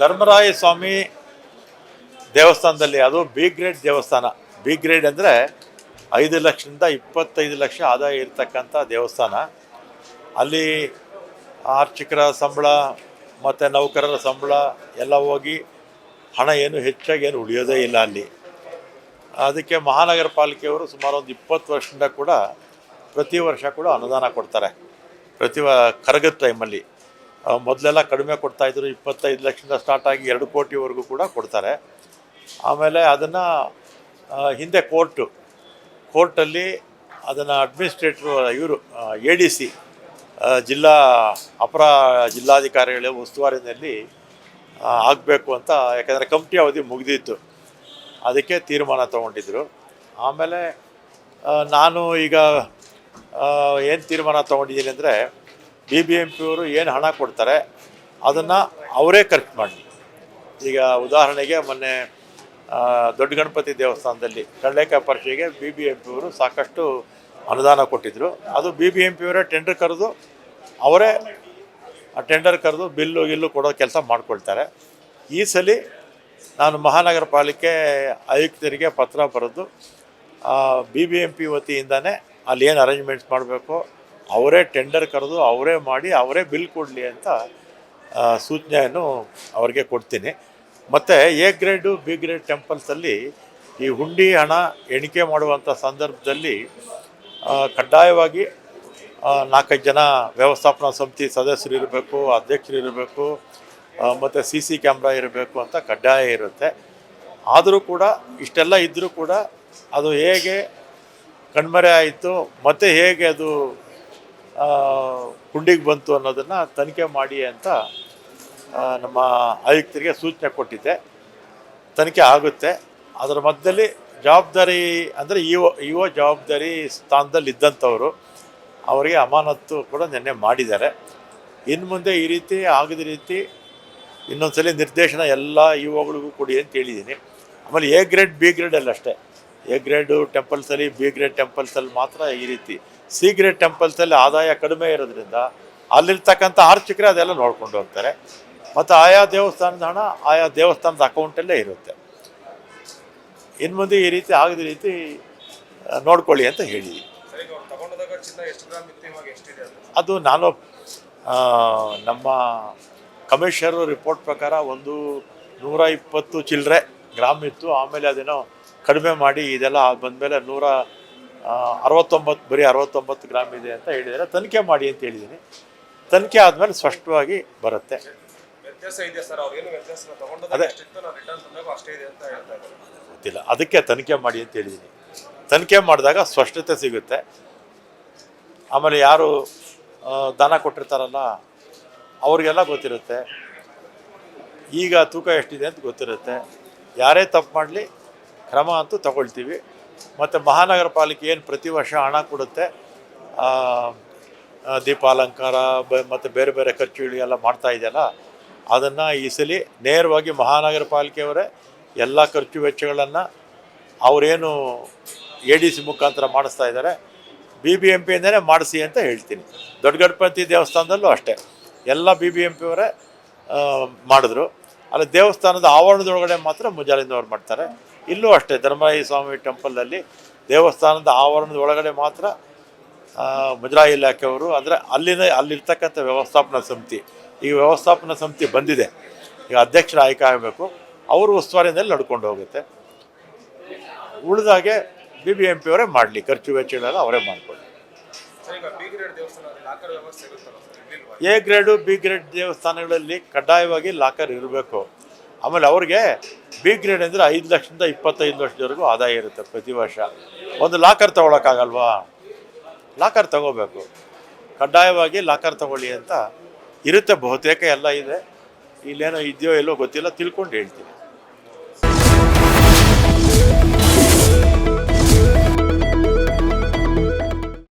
ಧರ್ಮರಾಯ ಸ್ವಾಮಿ ದೇವಸ್ಥಾನದಲ್ಲಿ, ಅದು B grade ದೇವಸ್ಥಾನ. ಬಿ ಗ್ರೇಡ್ ಅಂದರೆ ಐದು ಲಕ್ಷದಿಂದ ಇಪ್ಪತ್ತೈದು ಲಕ್ಷ ಆದಾಯ ಇರತಕ್ಕಂಥ ದೇವಸ್ಥಾನ. ಅಲ್ಲಿ ಆರ್ಚಕರ ಸಂಬಳ, ಮತ್ತು ನೌಕರರ ಸಂಬಳ ಎಲ್ಲ ಹೋಗಿ ಹಣ ಏನು ಹೆಚ್ಚಾಗಿ ಏನು ಉಳಿಯೋದೇ ಇಲ್ಲ ಅಲ್ಲಿ. ಅದಕ್ಕೆ ಮಹಾನಗರ ಪಾಲಿಕೆಯವರು ಸುಮಾರು ಒಂದು ಇಪ್ಪತ್ತು ವರ್ಷದಿಂದ ಕೂಡ ಪ್ರತಿ ವರ್ಷ ಕೂಡ ಅನುದಾನ ಕೊಡ್ತಾರೆ. ಪ್ರತಿ ಕರಗದ ಟೈಮಲ್ಲಿ ಮೊದಲೆಲ್ಲ ಕಡಿಮೆ ಕೊಡ್ತಾಯಿದ್ರು ಇಪ್ಪತ್ತೈದು ಲಕ್ಷದಿಂದ ಸ್ಟಾರ್ಟ್ ಆಗಿ ಎರಡು ಕೋಟಿವರೆಗೂ ಕೂಡ ಕೊಡ್ತಾರೆ. ಆಮೇಲೆ ಅದನ್ನು ಹಿಂದೆ ಕೋರ್ಟು, ಕೋರ್ಟಲ್ಲಿ ಅದನ್ನು ಅಡ್ಮಿನಿಸ್ಟ್ರೇಟ್ರು, ಇವರು ಎ ಡಿ ಸಿ ಜಿಲ್ಲಾ, ಅಪರ ಜಿಲ್ಲಾಧಿಕಾರಿಗಳ ಉಸ್ತುವಾರಿನಲ್ಲಿ ಆಗಬೇಕು ಅಂತ, ಯಾಕಂದರೆ ಕಂಪ್ನಿ ಅವಧಿ ಮುಗಿದಿತ್ತು. ಅದಕ್ಕೆ ತೀರ್ಮಾನ ತೊಗೊಂಡಿದ್ರು. ಆಮೇಲೆ ನಾನು ಈಗ ಏನು ತೀರ್ಮಾನ ತೊಗೊಂಡಿದ್ದೀನಿ ಅಂದರೆ ಬಿ ಬಿ ಎಂ ಪಿಯವರು ಏನು ಹಣ ಕೊಡ್ತಾರೆ ಅದನ್ನು ಅವರೇ ಖರ್ಚು ಮಾಡಲಿ ಈಗ ಉದಾಹರಣೆಗೆ ಮೊನ್ನೆ ದೊಡ್ಡ ಗಣಪತಿ ದೇವಸ್ಥಾನದಲ್ಲಿ ಕಳ್ಳೆಕಾಯಿ ಪರಿಷೆಗೆ ಬಿ ಬಿ ಎಂ ಪಿಯವರು ಸಾಕಷ್ಟು ಅನುದಾನ ಕೊಟ್ಟಿದ್ದರು ಅದು ಬಿ ಬಿ ಎಂ ಪಿಯವರೇ ಟೆಂಡರ್ ಕರೆದು ಅವರೇ ಆ ಟೆಂಡರ್ ಕರೆದು ಬಿಲ್ಲು ಗಿಲ್ಲು ಕೊಡೋ ಕೆಲಸ ಮಾಡ್ಕೊಳ್ತಾರೆ. ಈ ಸಲ ನಾನು ಮಹಾನಗರ ಪಾಲಿಕೆ ಆಯುಕ್ತರಿಗೆ ಪತ್ರ ಬರೆದು ಬಿ ಬಿ ಎಂ ಪಿ ವತಿಯಿಂದನೇ ಅಲ್ಲಿ ಏನು ಅರೇಂಜ್ಮೆಂಟ್ಸ್ ಮಾಡಬೇಕು ಅವರೇ ಟೆಂಡರ್ ಕರೆದು ಅವರೇ ಮಾಡಿ ಅವರೇ ಬಿಲ್ ಕೊಡಲಿ ಅಂತ ಸೂಚನೆಯನ್ನು ಅವರಿಗೆ ಕೊಡ್ತೀನಿ. ಮತ್ತು ಎ ಗ್ರೇಡು ಬಿ ಗ್ರೇಡ್ ಟೆಂಪಲ್ಸಲ್ಲಿ ಈ ಹುಂಡಿ ಹಣ ಎಣಿಕೆ ಮಾಡುವಂಥ ಸಂದರ್ಭದಲ್ಲಿ ಕಡ್ಡಾಯವಾಗಿ ನಾಲ್ಕೈದು ಜನ ವ್ಯವಸ್ಥಾಪನಾ ಸಮಿತಿ ಸದಸ್ಯರು ಇರಬೇಕು, ಅಧ್ಯಕ್ಷರು ಇರಬೇಕು ಮತ್ತು ಸಿ ಸಿ ಕ್ಯಾಮ್ರಾ ಇರಬೇಕು ಅಂತ ಕಡ್ಡಾಯ ಇರುತ್ತೆ. ಆದರೂ ಕೂಡ, ಇಷ್ಟೆಲ್ಲ ಇದ್ದರೂ ಕೂಡ ಅದು ಹೇಗೆ ಕಣ್ಮರೆ ಆಯಿತು, ಮತ್ತು ಹೇಗೆ ಅದು ಹುಂಡಿಗೆ ಬಂತು ಅನ್ನೋದನ್ನು ತನಿಖೆ ಮಾಡಿ ಅಂತ ನಮ್ಮ ಆಯುಕ್ತರಿಗೆ ಸೂಚನೆ ಕೊಟ್ಟಿದ್ದೆ. ತನಿಖೆ ಆಗುತ್ತೆ. ಅದರ ಮಧ್ಯದಲ್ಲಿ ಜವಾಬ್ದಾರಿ ಅಂದರೆ ಇ ಒ ಜವಾಬ್ದಾರಿ ಸ್ಥಾನದಲ್ಲಿ ಇದ್ದಂಥವರು, ಅವರಿಗೆ ಅಮಾನತ್ತು ಕೂಡ ನಿನ್ನೆ ಮಾಡಿದ್ದಾರೆ. ಇನ್ನು ಮುಂದೆ ಈ ರೀತಿ ಆಗದ ರೀತಿ ಇನ್ನೊಂದ್ಸಲಿ ನಿರ್ದೇಶನ ಎಲ್ಲ ಇ ಒಗಳಿಗೂ ಕೊಡಿ ಅಂತ ಹೇಳಿದ್ದೀನಿ. ಆಮೇಲೆ ಎ ಗ್ರೇಡ್, ಬಿ ಗ್ರೇಡಲ್ಲಿ ಅಷ್ಟೇ ಎ ಗ್ರೇಡು ಟೆಂಪಲ್ಸಲ್ಲಿ, ಬಿ ಗ್ರೇಡ್ ಟೆಂಪಲ್ಸಲ್ಲಿ ಮಾತ್ರ ಈ ರೀತಿ ಸಿ ಗ್ರೇಡ್ ಟೆಂಪಲ್ಸಲ್ಲಿ ಆದಾಯ ಕಡಿಮೆ ಇರೋದ್ರಿಂದ ಅಲ್ಲಿರ್ತಕ್ಕಂಥ ಆರ್ಚಕರೇ ಅದೆಲ್ಲ ನೋಡ್ಕೊಂಡು ಹೋಗ್ತಾರೆ. ಮತ್ತು ಆಯಾ ದೇವಸ್ಥಾನದ ಹಣ ಆಯಾ ದೇವಸ್ಥಾನದ ಅಕೌಂಟಲ್ಲೇ ಇರುತ್ತೆ. ಇನ್ನು ಮುಂದೆ ಈ ರೀತಿ ಆಗದ ರೀತಿ ನೋಡ್ಕೊಳ್ಳಿ ಅಂತ ಹೇಳಿದ್ವಿ. ಅದು? ನಾನು ನಮ್ಮ ಕಮಿಷನರ್ ರಿಪೋರ್ಟ್ ಪ್ರಕಾರ ಒಂದು ನೂರ ಇಪ್ಪತ್ತು ಚಿಲ್ಲರೆ ಗ್ರಾಮ್ ಇತ್ತು. ಆಮೇಲೆ ಅದೇನೋ ಕಡಿಮೆ ಮಾಡಿ ಇದೆಲ್ಲ ಬಂದಮೇಲೆ ನೂರ ಅರವತ್ತೊಂಬತ್ತು ಬರೀ ಅರವತ್ತೊಂಬತ್ತು ಗ್ರಾಮ್ ಇದೆ ಅಂತ ಹೇಳಿದರೆ ತನಿಖೆ ಮಾಡಿ ಅಂತ ಹೇಳಿದ್ದೀನಿ. ತನಿಖೆ ಆದಮೇಲೆ ಸ್ಪಷ್ಟವಾಗಿ ಬರುತ್ತೆ. ಅದೇ. ಗೊತ್ತಿಲ್ಲ. ಅದಕ್ಕೆ ತನಿಖೆ ಮಾಡಿ ಅಂತ ಹೇಳಿದ್ದೀನಿ. ತನಿಖೆ ಮಾಡಿದಾಗ ಸ್ಪಷ್ಟತೆ ಸಿಗುತ್ತೆ. ಆಮೇಲೆ ಯಾರು ದಾನ ಕೊಟ್ಟಿರ್ತಾರಲ್ಲ ಅವ್ರಿಗೆಲ್ಲ ಗೊತ್ತಿರುತ್ತೆ. ಈಗ ತೂಕ ಎಷ್ಟಿದೆ ಅಂತ ಗೊತ್ತಿರುತ್ತೆ. ಯಾರೇ ತಪ್ಪು ಮಾಡಲಿ ಕ್ರಮ ಅಂತೂ ತಗೊಳ್ತೀವಿ. ಮತ್ತು ಮಹಾನಗರ ಪಾಲಿಕೆ ಏನು ಪ್ರತಿ ವರ್ಷ ಹಣ ಕೊಡುತ್ತೆ? ದೀಪಾಲಂಕಾರ, ಬ, ಮತ್ತು ಬೇರೆ ಬೇರೆ ಖರ್ಚುಗಳು ಎಲ್ಲ ಮಾಡ್ತಾ ಇದೆಯಲ್ಲ, ಅದನ್ನು ಈ ಸಲ ನೇರವಾಗಿ ಮಹಾನಗರ ಪಾಲಿಕೆಯವರೇ ಎಲ್ಲ ಖರ್ಚು ವೆಚ್ಚಗಳನ್ನು ಅವರೇನು ಎ ಡಿ ಸಿ ಮುಖಾಂತರ ಮಾಡಿಸ್ತಾ ಇದ್ದಾರೆ. ಬಿ ಬಿ ಎಂ ಪಿಯಿಂದನೇ ಮಾಡಿಸಿ ಅಂತ ಹೇಳ್ತೀನಿ. ದೊಡ್ಡ ಗಣಪತಿ ದೇವಸ್ಥಾನದಲ್ಲೂ ಅಷ್ಟೇ. ಎಲ್ಲ ಬಿ ಬಿ ಎಂ ಪಿಯವರೇ ಮಾಡಿದ್ರು. ಅಲ್ಲಿ, ದೇವಸ್ಥಾನದ ಆವರಣದೊಳಗಡೆ ಮಾತ್ರ ಮುಜಾಲಿಂದವ್ರು ಮಾಡ್ತಾರೆ. ಇಲ್ಲೂ ಅಷ್ಟೇ ಧರ್ಮಾಯಿ ಸ್ವಾಮಿ ಟೆಂಪಲಲ್ಲಿ ದೇವಸ್ಥಾನದ ಆವರಣದ ಒಳಗಡೆ ಮಾತ್ರ ಮುಜರಾಯಿ ಇಲಾಖೆಯವರು ಅಂದರೆ ಅಲ್ಲಿನ ಅಲ್ಲಿರ್ತಕ್ಕಂಥ ವ್ಯವಸ್ಥಾಪನಾ ಸಮಿತಿ. ಈ ವ್ಯವಸ್ಥಾಪನಾ ಸಮಿತಿ ಬಂದಿದೆ. ಈಗ ಅಧ್ಯಕ್ಷರ ಆಯ್ಕೆ ಆಗಬೇಕು ಅವರು ಉಸ್ತುವಾರಿನಲ್ಲಿ ನಡ್ಕೊಂಡು ಹೋಗುತ್ತೆ. ಉಳಿದಾಗೆ ಬಿ ಬಿ ಎಂ ಪಿಯವರೇ ಮಾಡಲಿ ಖರ್ಚು ವೆಚ್ಚಗಳೆಲ್ಲ ಅವರೇ ಮಾಡಿಕೊಳ್ಳಿ. ಎ ಗ್ರೇಡು ಬಿ ಗ್ರೇಡ್ ದೇವಸ್ಥಾನಗಳಲ್ಲಿ ಕಡ್ಡಾಯವಾಗಿ ಲಾಕರ್ ಇರಬೇಕು. ಆಮೇಲೆ ಅವ್ರಿಗೆ ಬಿ ಗ್ರೇಡ್ ಅಂದರೆ ಐದು ಲಕ್ಷದಿಂದ ಇಪ್ಪತ್ತೈದು ಲಕ್ಷದವರೆಗೂ ಆದಾಯ ಇರುತ್ತೆ ಪ್ರತಿ ವರ್ಷ. ಒಂದು ಲಾಕರ್ ತೊಗೊಳಕ್ಕಾಗಲ್ವಾ? ಲಾಕರ್ ತಗೋಬೇಕು. ಕಡ್ಡಾಯವಾಗಿ ಲಾಕರ್ ತಗೊಳ್ಳಿ ಅಂತ ಇರುತ್ತೆ ಬಹುತೇಕ ಎಲ್ಲ ಇದೆ. ಇಲ್ಲೇನೋ ಇದೆಯೋ ಎಲ್ಲೋ ಗೊತ್ತಿಲ್ಲ, ತಿಳ್ಕೊಂಡು ಹೇಳ್ತೀನಿ.